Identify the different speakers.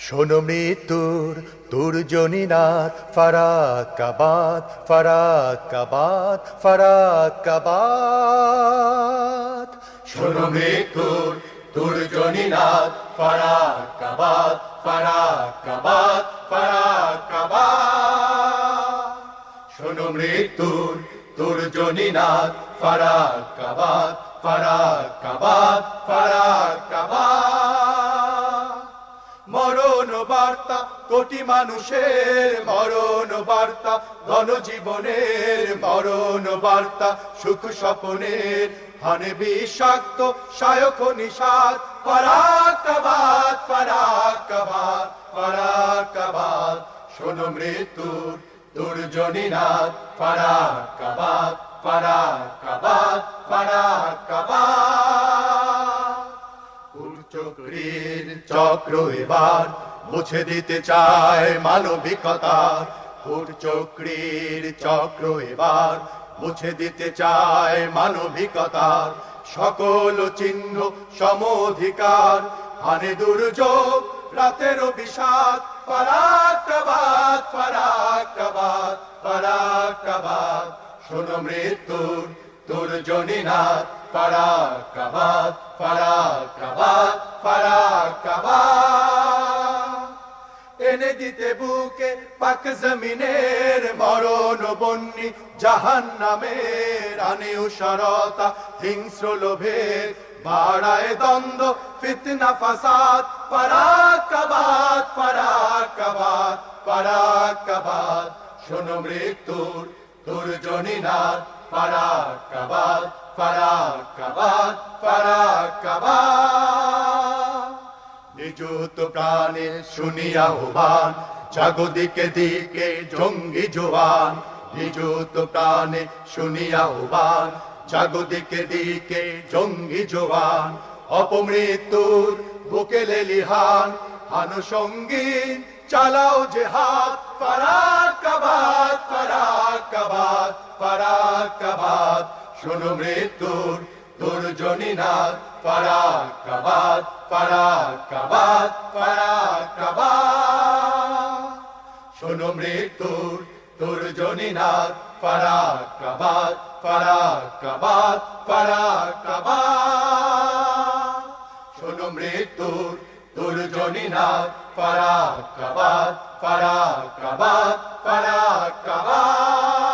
Speaker 1: শোনো মৃত্যুর দুর্জনীনাথ ফারাকাবাদ ফারাকাবাদ ফারাকাবাদ শোনো মৃত্যুর দুর্জনীনাথ ফারাকাবাদ ফারাকাবাদ ফারাকাবাদ শোনো মৃত্যুর দুর্জনীনাথ ফারাকাবাদ ফারাকাবাদ ফারাকাবাদ কোটি মানুষের মরণ বার্তা গণজীবনের মরণ বার্তা, সুখ স্বপনের হানে বিষাক্ত সায়ক নিষাদ পরাকাবাদ পরাকাবাদ পরাকাবাদ শোনো মৃত্যুর দুর্জনীনাথ পরাকাবাদ পরাকাবাদ পরাকাবাদ চক্রীর চক্র এবার মুছে দিতে চায় মানবিকতা। চক্রীর চক্র এবার মুছে দিতে চায় মানবিকতার সকল চিহ্ন সমধিকার হানে দুর্যোগ, রাতের বিষাদ পরাক্রবাদ পরাক্রবাদ পরাক্রবাদ শোনো মৃত্যুর দুর্জনীনাথ পরাক্রবাদ পরাক্রবাদ পরাক্রবাদ এনে দিতে বুকে পাক জমিনের মরণ বন্যি জাহান নামের আনে উসরতা হিংস্র লোভের বাড়ায় দ্বন্দ্ব, ফিতনা, ফাসাদ পরাকাবাদ পরাকাবাদ পরাকাবাদ শোনো মৃত্যুর দুর্জনীনাথ পরাকাবাদ পরাকাবাদ পরাকাবাদ নিযুত প্রাণে শুনিয়া হুবান জাগদিকে দিকে জঙ্গি জোয়ান। প্রাণে শুনিয়া জাগদিকে দিকে জঙ্গি জোয়ান। অপমৃত্যুর বুকে লেলিহান আনুষঙ্গীন চালাও যে হাত পরাকাবাদ দুর্জনীনাথ পরাকাবাদ পরাকাবাদ পরাকাবাদ শোনো মৃত্যুর দুর্জনীনাথ পরাকাবাদ পরাকাবাদ পরাকাবাদ শোনো মৃত্যুর দুর্জনীনাথ পরাকাবাদ পরাকাবাদ পরাকাবাদ